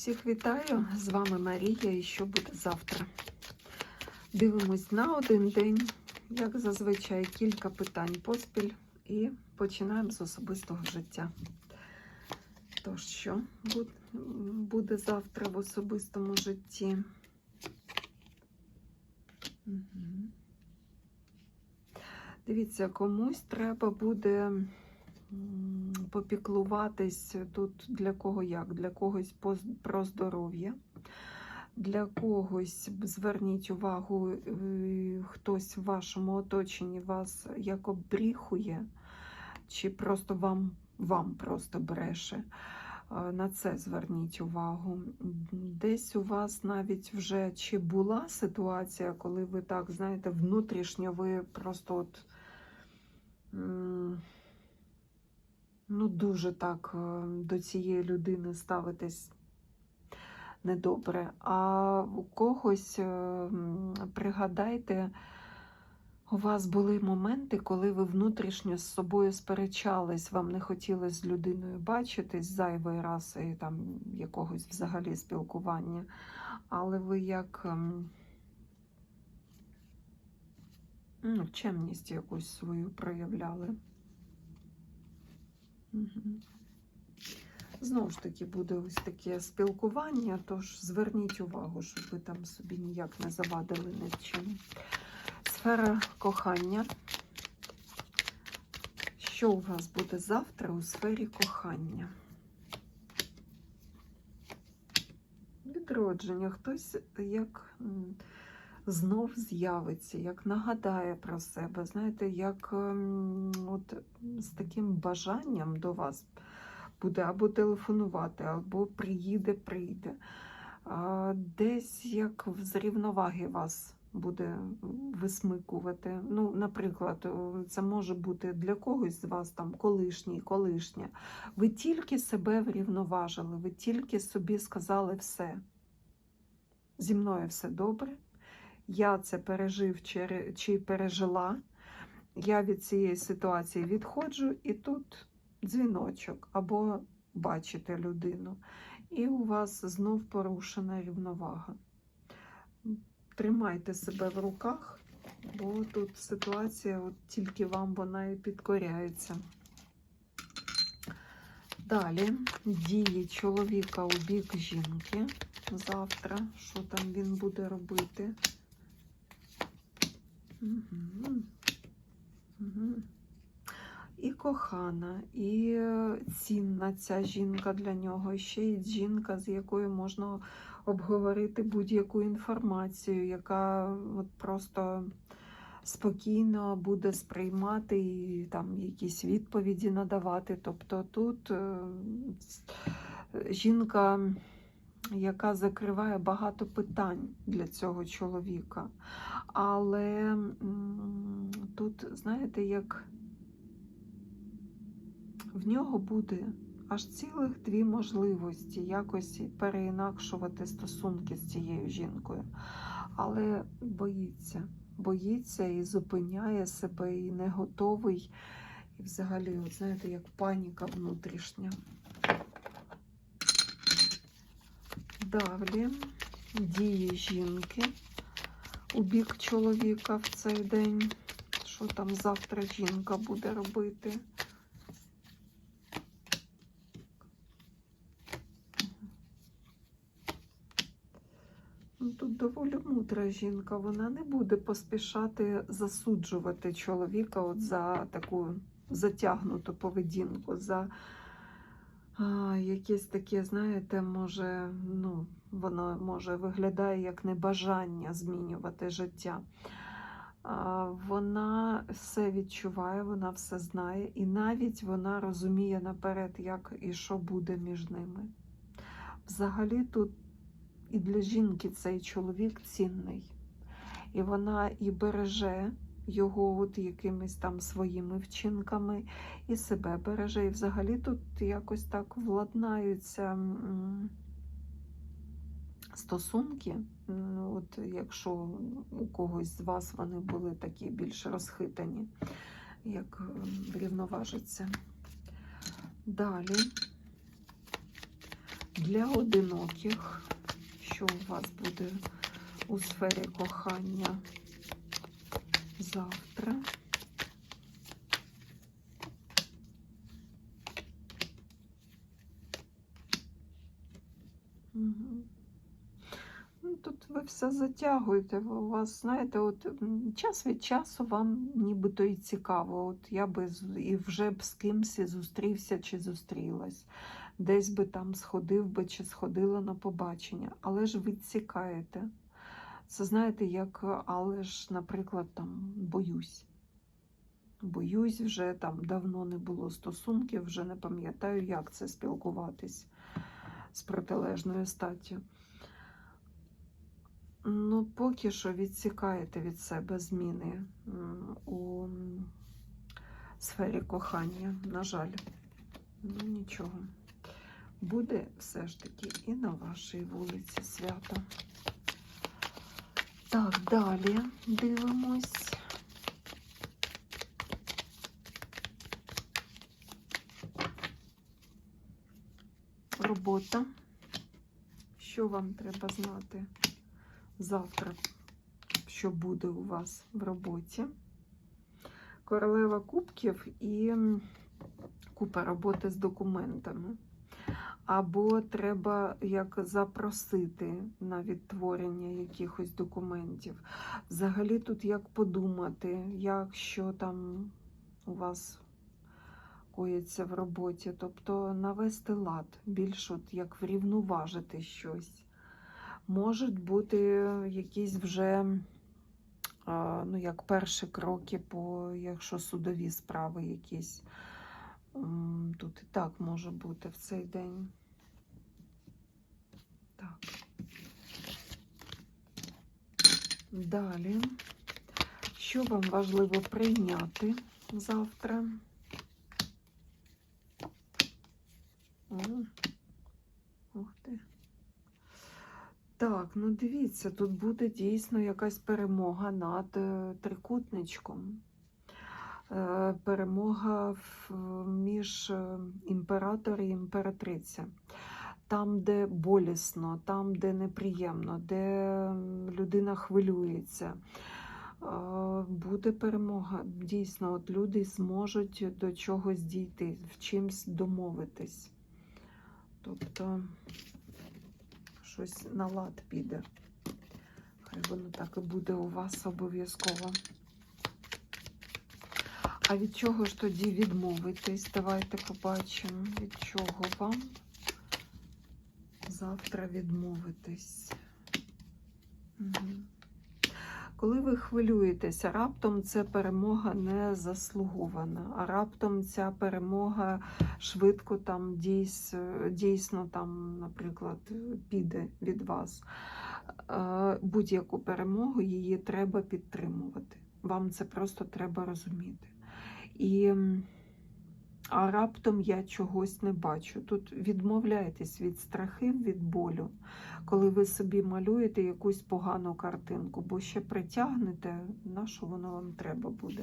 Всіх вітаю! З вами Марія і що буде завтра. Дивимось на один день, як зазвичай, кілька питань поспіль і починаємо з особистого життя. Тож, що буде завтра в особистому житті? Дивіться, комусь треба буде попіклуватись тут для кого як, для когось про здоров'я, для когось зверніть увагу, е, хтось в вашому оточенні вас як обріхує, чи просто вам, вам просто бреше. Е, На це зверніть увагу. Десь у вас навіть вже чи була ситуація, коли ви так, знаєте, внутрішньо ви просто от. Ну, дуже так е, до цієї людини ставитесь недобре. А у когось, е, пригадайте, у вас були моменти, коли ви внутрішньо з собою сперечались, вам не хотілося з людиною бачитись зайвий раз і там якогось взагалі спілкування. Але ви як ем, ну, чемність якусь свою проявляли. Знову ж таки, буде ось таке спілкування, тож зверніть увагу, щоб ви там собі ніяк не завадили в чим. Сфера кохання. Що у вас буде завтра у сфері кохання? Відродження. Хтось як знов з'явиться, як нагадає про себе, знаєте, як ем, от з таким бажанням до вас буде або телефонувати, або приїде, прийде. Десь як з рівноваги вас буде висмикувати. Ну, наприклад, це може бути для когось з вас там колишній, колишня. Ви тільки себе врівноважили, ви тільки собі сказали все. Зі мною все добре. Я це пережив чи пережила. Я від цієї ситуації відходжу, і тут дзвіночок або бачите людину, і у вас знов порушена рівновага. Тримайте себе в руках, бо тут ситуація от тільки вам вона і підкоряється. Далі дії чоловіка у бік жінки завтра. Що там він буде робити? І кохана, і е, цінна ця жінка для нього. І ще й жінка, з якою можна обговорити будь-яку інформацію, яка от просто спокійно буде сприймати і там якісь відповіді надавати. Тобто тут е, жінка, яка закриває багато питань для цього чоловіка. Але тут, знаєте, як в нього буде аж цілих дві можливості якось переінакшувати стосунки з цією жінкою. Але боїться, боїться і зупиняє себе, і не готовий. І взагалі, от знаєте, як паніка внутрішня. Далі дії жінки у бік чоловіка в цей день. Що там завтра жінка буде робити? Ну, Тут доволі мудра жінка. Вона не буде поспішати засуджувати чоловіка от за таку затягнуту поведінку, за а, якесь таке, знаєте, може, ну, воно може виглядає як небажання змінювати життя. А, Вона все відчуває, вона все знає, і навіть вона розуміє наперед, як і що буде між ними. Взагалі тут і для жінки цей чоловік цінний. І вона і береже його от якимись там своїми вчинками, і себе береже. І взагалі тут якось так владнаються стосунки. От якщо у когось з вас вони були такі більш розхитані, як м, врівноважиться. Далі Для одиноких, що у вас буде у сфері кохання завтра. Мгм. Ну, тут ви все затягуєте. У вас, знаєте, от час від часу вам нібито і цікаво. От я би і вже б з кимсь зустрівся чи зустрілась. Десь би там сходив би чи сходила на побачення. Але ж відсікаєте. Це знаєте, як, але ж, наприклад, там боюсь. Боюсь, вже там давно не було стосунків, вже не пам'ятаю, як це спілкуватись з протилежною статтю. Ну, поки що відсікаєте від себе зміни у сфері кохання, на жаль. Ну, нічого. Буде все ж таки і на вашій вулиці свято. Так, далі дивимось. Робота. Що вам треба знати завтра, що буде у вас в роботі? Королева кубків і купа роботи з документами. Або треба як запросити на відтворення якихось документів. Взагалі тут як подумати, як що там у вас коїться в роботі, тобто навести лад, більш от як врівноважити щось. Можуть бути якісь вже ну, як перші кроки, по, якщо судові справи якісь. Тут і так може бути в цей день. Далі. Що вам важливо прийняти завтра? Ух ти. Так, ну дивіться, тут буде дійсно якась перемога над е, трикутничком. Е, Перемога між е, імператор і імператриця. Там, де болісно, там, де неприємно, де людина хвилюється. Буде перемога. Дійсно, от люди зможуть до чогось дійти, в чимсь домовитись. Тобто щось на лад піде. Хай воно так і буде у вас обов'язково. А від чого ж тоді відмовитись? Давайте побачимо, від чого вам завтра відмовитись. Угу. Коли ви хвилюєтеся, раптом це перемога не заслугована, а раптом ця перемога швидко там дійс, дійсно там, наприклад, піде від вас. Е, Будь-яку перемогу її треба підтримувати. Вам це просто треба розуміти. І а раптом я чогось не бачу. Тут відмовляєтесь від страхів, від болю, коли ви собі малюєте якусь погану картинку, бо ще притягнете, на що воно вам треба буде.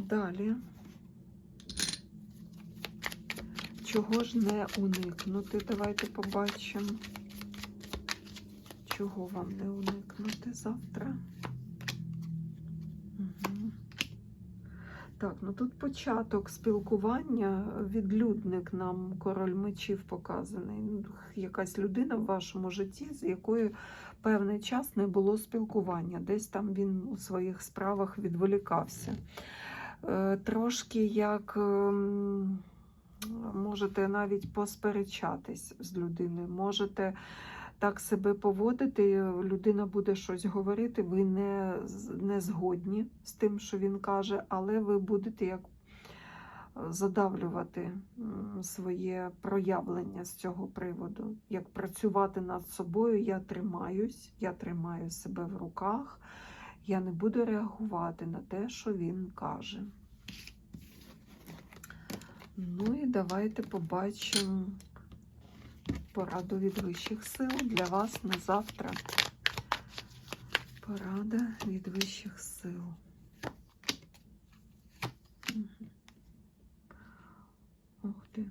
Далі. Чого ж не уникнути? Давайте побачимо. Чого вам не уникнути завтра? Так, ну тут початок спілкування, відлюдник нам король мечів показаний. Ну, Якась людина в вашому житті, з якою певний час не було спілкування. Десь там він у своїх справах відволікався. Е, Трошки як ем, можете навіть посперечатись з людиною, можете так себе поводити, людина буде щось говорити, ви не, не згодні з тим, що він каже, але ви будете як задавлювати своє проявлення з цього приводу. Як працювати над собою, я тримаюсь, я тримаю себе в руках, я не буду реагувати на те, що він каже. Ну і давайте побачимо пораду від вищих сил для вас на завтра. Порада від вищих сил. Ух ти.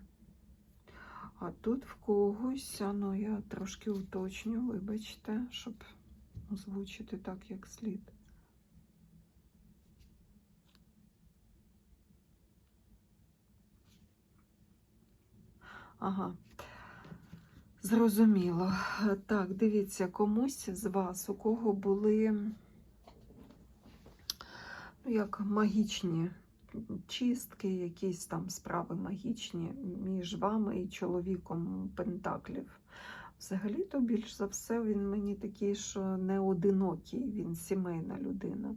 А тут в когось, ну я трошки уточню, вибачте, щоб озвучити так, як слід. Ага. Зрозуміло. Так, дивіться, комусь з вас, у кого були ну, як магічні чистки, якісь там справи магічні між вами і чоловіком Пентаклів. Взагалі-то більш за все він мені такий, що не одинокий, він сімейна людина.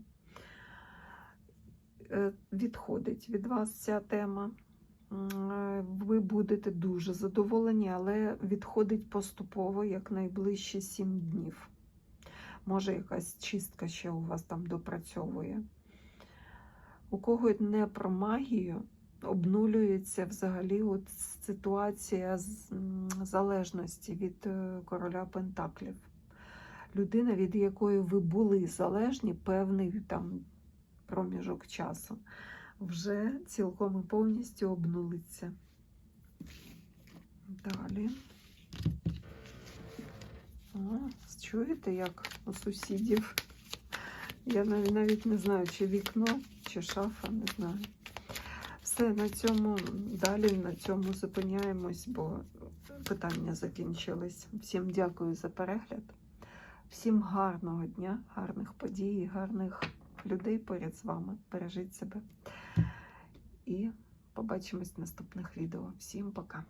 Е, Відходить від вас ця тема. Е, Ви будете дуже задоволені, але відходить поступово як найближчі сім днів. Може, якась чистка ще у вас там допрацьовує. У кого не про магію, обнулюється взагалі от ситуація з залежності від е, короля Пентаклів. Людина, від якої ви були залежні певний там проміжок часу, вже цілком і повністю обнулиться. Далі. О, чуєте, як у сусідів? Я навіть, не знаю, чи вікно, чи шафа, не знаю. Все, на цьому далі на цьому зупиняємось, бо питання закінчились. Всім дякую за перегляд. Всім гарного дня, гарних подій, гарних людей поряд з вами. Бережіть себе. І побачимось в наступних відео. Всім пока!